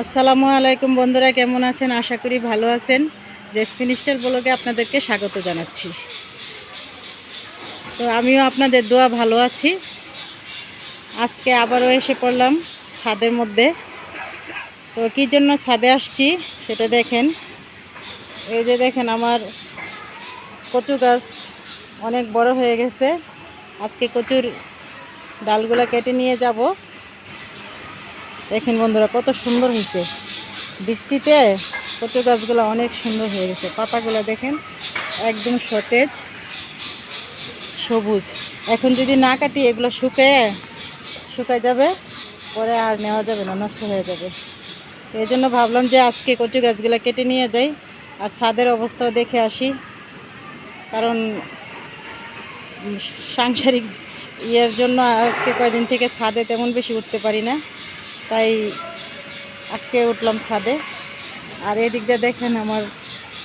আসসালামু আলাইকুম বন্ধুরা, কেমন আছেন? আশা করি ভালো আছেন। জেসমিন স্টাইল ব্লগে আপনাদেরকে স্বাগত জানাচ্ছি। তো আমিও আপনাদের দোয়া ভালো আছি। আজকে আবারও এসে পড়লাম ছাদের মধ্যে। তো কী জন্য ছাদে আসছি সেটা দেখেন। এই যে দেখেন আমার কচু গাছ অনেক বড় হয়ে গেছে। আজকে কচুর ডালগুলো কেটে নিয়ে যাব। দেখেন বন্ধুরা, কত সুন্দর হয়েছে। বৃষ্টিতে কচু গাছগুলো অনেক সুন্দর হয়ে গেছে। পাতাগুলো দেখেন, একদম সতেজ, সবুজ। এখন যদি না কাটি, এগুলো শুকিয়ে শুকায় যাবে, পরে আর নেওয়া যাবে না, নষ্ট হয়ে যাবে। এই জন্য ভাবলাম যে আজকে কচু গাছগুলো কেটে নিয়ে যাই, আর ছাদের অবস্থাও দেখে আসি। কারণ সাংসারিক ইয়ের জন্য আজকে কয়দিন থেকে ছাদে তেমন বেশি উঠতে পারি না। তাই আজকে উঠলাম ছাদে। আর এদিক দিয়ে দেখেন আমার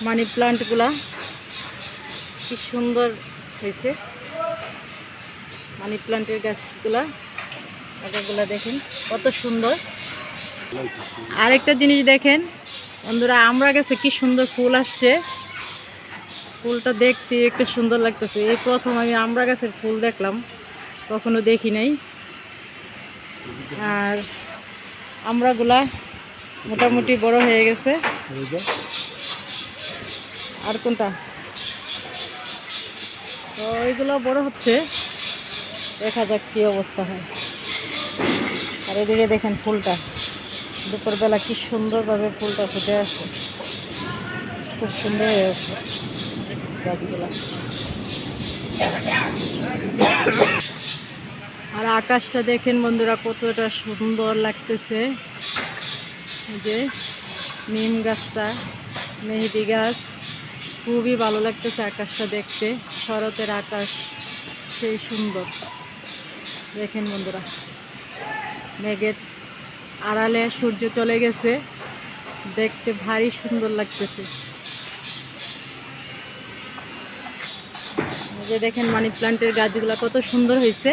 মানি প্লান্টগুলা কি সুন্দর হয়েছে। মানি প্লান্টের গাছগুলা আগাগুলা দেখেন কত সুন্দর। আরেকটা জিনিস দেখেন, বন্ধুরা, আমরা গেছে কি সুন্দর ফুল আসছে। ফুলটা দেখতে একটু সুন্দর লাগতেছে। এই প্রথম আমি আমরা গাছের ফুল দেখলাম, কখনো দেখি নাই। আর আমরাগুলা মোটামুটি বড় হয়ে গেছে। আর কোনটা? তো ওইগুলো বড় হচ্ছে। দেখা যাক কী অবস্থা হয়। আর এদিকে দেখেন ফুলটা। দুপুরবেলা কি সুন্দরভাবে ফুলটা ফুটে আছে। খুব সুন্দর হয়ে আছে গাছগুলা। আকাশটা দেখেন বন্ধুরা, কতটা সুন্দর লাগতেছে। যে নিম গাছটা, মেহেদি গাছ, খুবই ভালো লাগতেছে আকাশটা দেখতে, শরতের আকাশ সেই সুন্দর। দেখেন বন্ধুরা, মেঘের আড়ালে সূর্য চলে গেছে, দেখতে ভারী সুন্দর লাগতেছে। যে দেখেন মানি প্লান্টের গাছগুলো কত সুন্দর হয়েছে।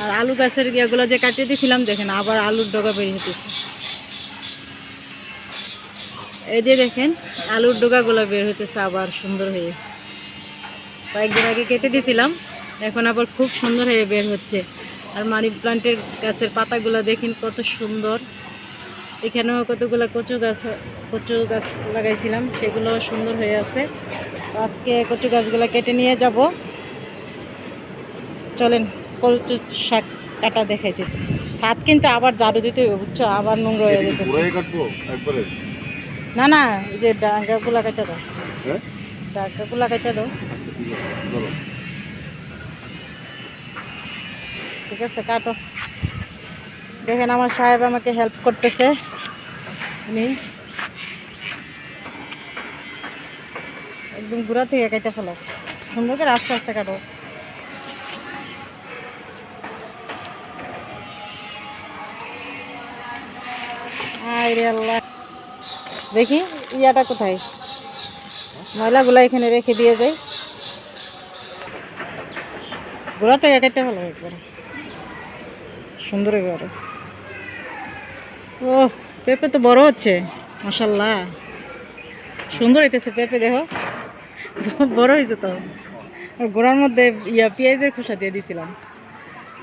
আর আলু গাছের ইয়েগুলো যে কাটিয়ে দিয়েছিলাম দেখেন আবার আলুর ডগা বেরিয়ে হতেছে এই যে দেখেন, আলুর ডোগাগুলো বের হতেছে আবার সুন্দর হয়ে। কয়েকদিন আগে কেটে দিয়েছিলাম এখন আবার খুব সুন্দর হয়ে বের হচ্ছে। আর মানি প্লান্টের গাছের পাতাগুলো দেখেন কত সুন্দর। এখানেও কতগুলো কচু গাছ কচু গাছ লাগাইছিলাম, সেগুলো সুন্দর হয়ে আছে। আজকে কচু গাছগুলো কেটে নিয়ে যাব। চলেন। কচু শাক কাটা দেখাইতেছি ছাদ কিন্তু আবার ঝাড়ু দিতে হবে বুঝছ? আবার নোংরা হয়ে একবারে? না না এই যে ডাঙ্গাগুলা কেটে দাও। হ্যাঁ? ডাঙ্গাগুলা কেটে দাও। ঠিক আছে কাটো। দেখেন আমার সাহেব আমাকে হেল্প করতেছে। উনি একদম ঘুরা থেকে কেটে ফেলো সুন্দর করে আস্তে আস্তে কাটো। আয় রে আল্লাহ। দেখি, ইয়াটা কোথায়? ময়লাগুলা এখানে রেখে দিয়ে যাই। গোড়া থেকে কেটে ফেলো একবারে। সুন্দর এবারে ও, পেঁপে তো বড় হচ্ছে মশাল্লা সুন্দর হইতেছে পেঁপে, দেখো। বড় হয়েছে তো। গোড়ার মধ্যে ইয়া, পেঁয়াজের খোসা দিয়ে দিয়েছিলাম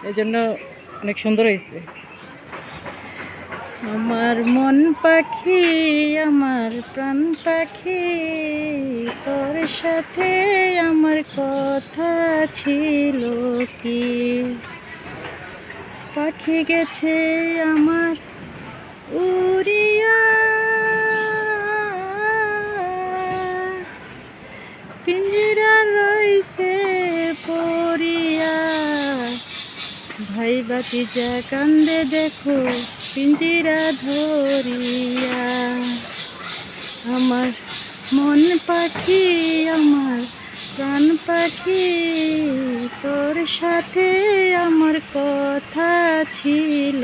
এই জন্য অনেক সুন্দর হয়েছে আমার মন পাখি, আমার প্রাণ পাখি, তোর সাথে আমার কথা ছিল কি? পাখি গেছে আমার উড়িয়া। পিঞ্জিরা রইছে পড়িয়া। ভাই বাতি যা কান্দে দেখো পিঞ্জিরা ধরিয়া আমার মন পাখি আমার প্রাণ পাখি তোর সাথে আমার কথা ছিল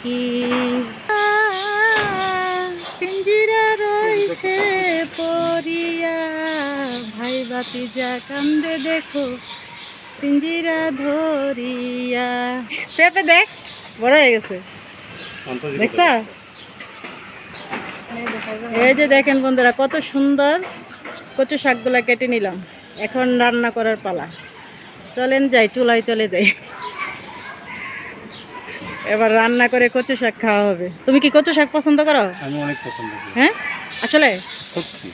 কি? পিঞ্জিরা রইছে পড়িয়া, ভাই বাতি যা কান্দে দেখো, পিঞ্জিরা ধরিয়া। পেঁপে দেখ, বড় হয়ে গেছে। দেখছা? এই যে দেখেন বন্ধুরা কত সুন্দর কচু শাকগুলা কেটে নিলাম। এখন রান্না করার পালা। চলেন যাই চুলায় চলে যাই। এবার রান্না করে কচু শাক খাওয়া হবে। তুমি কি কচু শাক পছন্দ করো? আমি অনেক পছন্দ করি। হ্যাঁ? আসলে? সত্যি।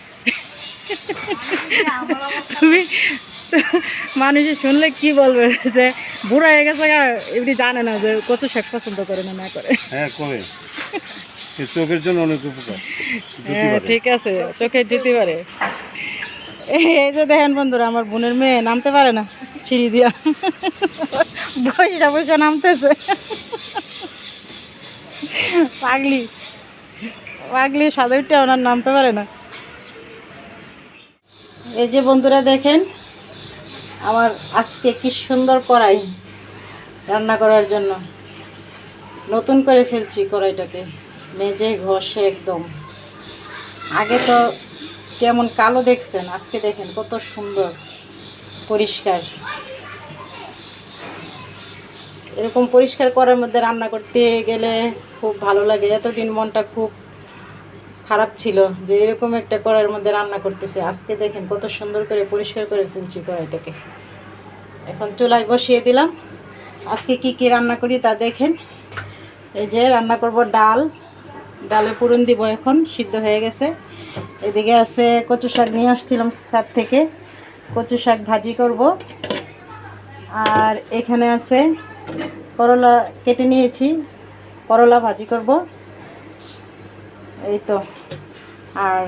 তুমি মানুষ শুনলে কি বলবে? যে বুড়া হয়ে গেছে এমনি জানে না যে কচু শাক পছন্দ করে না না করে। হ্যাঁ করে। চোখের জন্য অনেক উপকার। হ্যাঁ ঠিক আছে চোখে যেতে পারে। এই যে দেখেন বন্ধুরা আমার বোনের মেয়ে নামতে পারে না সিঁড়ি দিয়া। বৈশা বৈশা নামতেছে। পাগলি। পাগলি সাদরটা ওনার নামতে পারে না। এই যে বন্ধুরা দেখেন আমার আজকে কি সুন্দর কড়াই রান্না করার জন্য। নতুন করে ফেলছি কড়াইটাকে, মেজে ঘষে একদম। আগে তো কেমন কালো দেখছেন, আজকে দেখেন কত সুন্দর, পরিষ্কার। এরকম পরিষ্কার করার মধ্যে রান্না করতে গেলে খুব ভালো লাগে, এতদিন মনটা খুব খারাপ ছিল যে এরকম একটা কড়াইয়ের মধ্যে রান্না করতেছে। আজকে দেখেন কত সুন্দর করে পরিষ্কার করে ফেলছি কড়াইটাকে। এখন চুলায় বসিয়ে দিলাম। আজকে কি কি রান্না করি তা দেখেন। এই যে রান্না করব ডাল। ডালে পুরন দিব এখন, সিদ্ধ হয়ে গেছে। এদিকে আছে কচু শাক নিয়ে আসছিলাম ছাদ থেকে। কচু শাক ভাজি করব। আর এখানে আছে করলা কেটে নিয়েছি। করলা ভাজি করব। এই তো। আর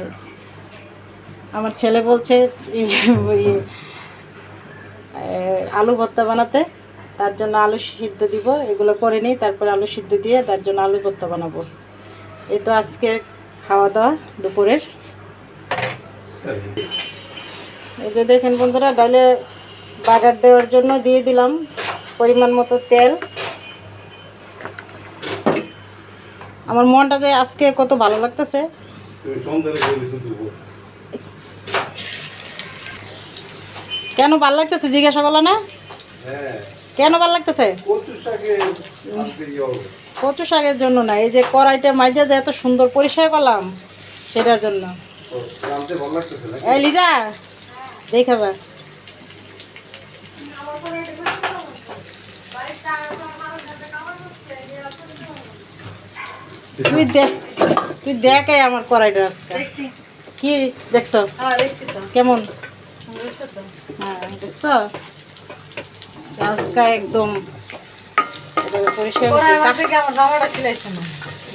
আমার ছেলে বলছে আলু ভর্তা বানাতে, তার জন্য আলু সিদ্ধ দিব, এগুলো করে নিই, তারপর আলু সিদ্ধ দিয়ে তার জন্য আলু ভর্তা বানাবো। এই তো আজকে খাওয়া দাওয়া দুপুরের। এই যে দেখেন বন্ধুরা ডালে বাগার দেওয়ার জন্য দিয়ে দিলাম পরিমাণ মতো তেল। আমার মনটা যে আজকে কত ভালো লাগতেছে। কেন ভালো লাগতেছে জিজ্ঞাসা করল না? হ্যাঁ। কেন ভালো লাগতেছে? কচু ইয়ে শাকের জন্য না এই যে কড়াইটা মাইজা যে এত সুন্দর পরিষ্কার করলাম সেটার জন্য। এই লিজা দেখাবা। তুই দেখ তুই দেখাই আমার কড়াইটা আজকে। কি দেখছ? কেমন? হ্যাঁ দেখছ? আজকে একদম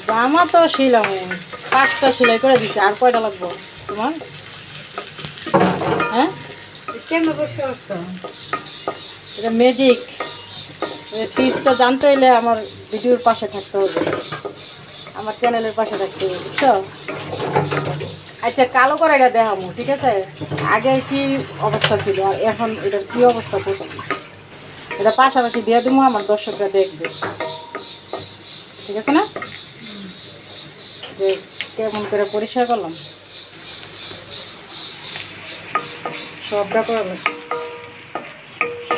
জামা তো শিলাম পাঁচটা সেলাই করে দিছে। আর কয়টা লাগবো? তোমার? হ্যাঁ? এটা ম্যাজিক টিপসটা জানতে হলে আমার ভিডিওর পাশে থাকতে হবে। আমার চ্যানেলের পাশে থাকতে বুঝছ? আচ্ছা কালো করে এটা দেখামো ঠিক আছে? আগে কি অবস্থা ছিল? আর এখন এটার কি অবস্থা করছি? এটা পাশাপাশি দিয়ে দেবো, আমার দর্শকরা দেখবে। ঠিক আছে না? যে কেমন করে পরিষ্কার করলাম? সব লাগে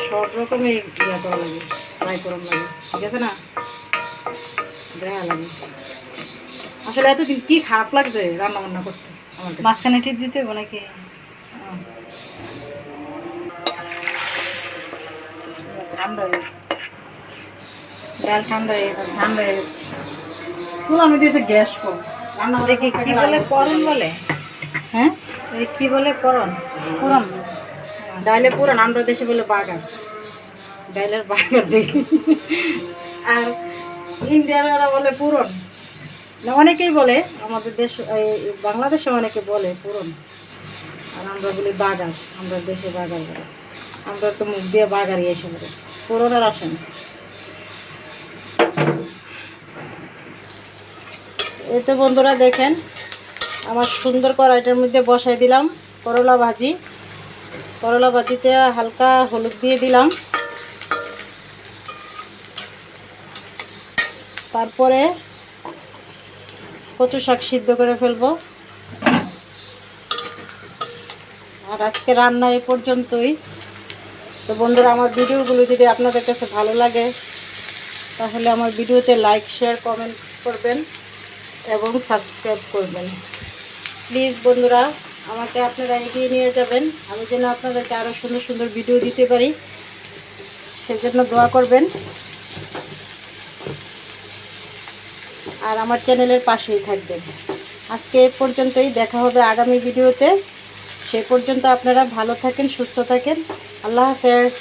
সব রকমই ইয়ে করা লাগে ট্রাই করা লাগে, ঠিক আছে না? দেখা লাগে। আসলে এতদিন কি খারাপ লাগছে রান্না বান্না করতে মাঝখানে টিপ দিতে হবে নাকি? ঠান্ডা হয়ে ডাল ঠান্ডা হয়ে ঠান্ডা হয়ে শুনলাম দিয়েছে গ্যাস কম। রান্না কি বলে? বলে? হ্যাঁ? এই কি বলে? করণ পুরান ডাইলে পুরান আমরা দেশে বলে বাগান। ডাইলের বাগান দেখি। আর ইন্ডিয়ানরা বলে পুরন না, অনেকেই বলে, আমাদের দেশ বাংলাদেশে অনেকে বলে পুরন। আর আমরা বলি বাগার আমরা দেশে বাগার বলে। আমরা তো মুখ দিয়ে বাগারই এসে বলে পুরন আর আসে না এই তো বন্ধুরা দেখেন, আমার সুন্দর কড়াইটার মধ্যে বসাই দিলাম, করলা ভাজি। করলা ভাজিতে হালকা হলুদ দিয়ে দিলাম। তারপরে কচু শাক সিদ্ধ করে ফেলব। আর আজকে রান্না এ পর্যন্তই। তো বন্ধুরা, আমার ভিডিওগুলো যদি আপনাদের কাছে ভালো লাগে, তাহলে আমার ভিডিওতে লাইক, শেয়ার, কমেন্ট করবেন এবং সাবস্ক্রাইব করবেন। প্লিজ বন্ধুরা, আমাকে আপনারা এগিয়ে নিয়ে যাবেন। আমি যেন আপনাদেরকে আরও সুন্দর সুন্দর ভিডিও দিতে পারি, সেজন্য দোয়া করবেন। আর আমার চ্যানেলের পাশেই থাকবেন। আজকে এ পর্যন্তই, দেখা হবে আগামী ভিডিওতে। সে পর্যন্ত আপনারা ভালো থাকেন, সুস্থ থাকেন। আল্লাহ হাফেজ।